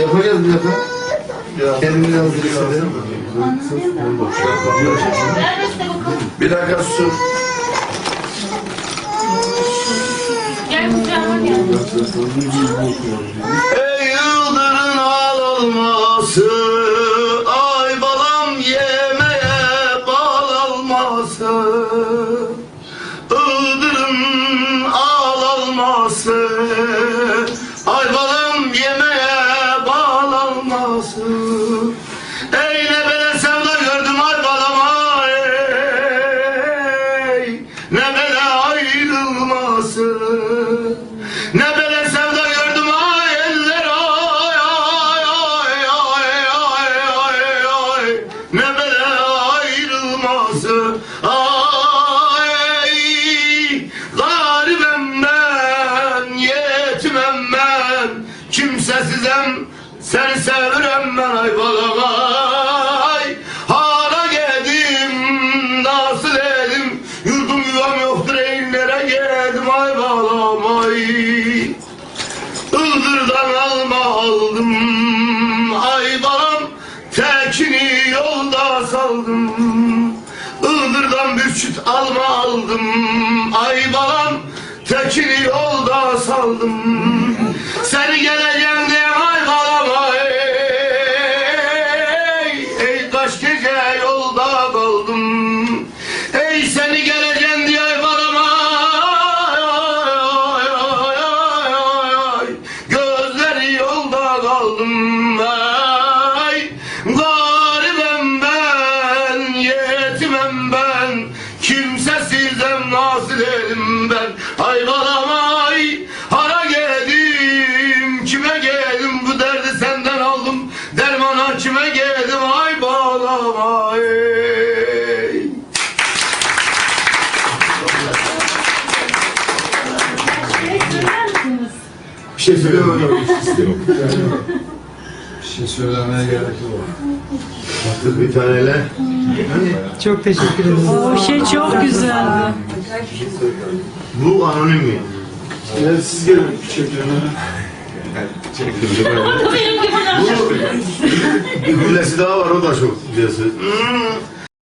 yapacağız bir defa. Hazır hissederim. Bir dakika sus. Ey yıldırın al olması Ay balam yemeğe bal alması Iğdırın al alması alması Ey sevda gördüm ay balam ay Ne böyle ayrılması Ne böyle sevda gördüm ay eller ay ay ay ay ay ay ay Ne böyle ayrılması ay Garibim ben yetimem ben. Kimsesizem seni sevirem ben ay balam ay Hara geldim nasıl dedim Yurdum yuvam yoktur eğillere geldim ay balam ay Ildırdan alma aldım Ay balam. Tekini yolda saldım. Ildırdan bir süt alma aldım Ay balam. Tekini yolda saldım Kimsesizem nasıl elim ben Ay balam ay Hara geldim kime geldim? Bu derdi senden aldım Dermana kime geldim? Ay balam ay Şey? Bir şey söylemiyorum. Şey söylemeye gerek yok. Artık bir taneyle. Çok teşekkür ederim. O şey çok güzeldi. Bu anonim mi? Evet siz gelin çekiyorsunuz. Bu bir daha var o da çok güzel söz. Hmm,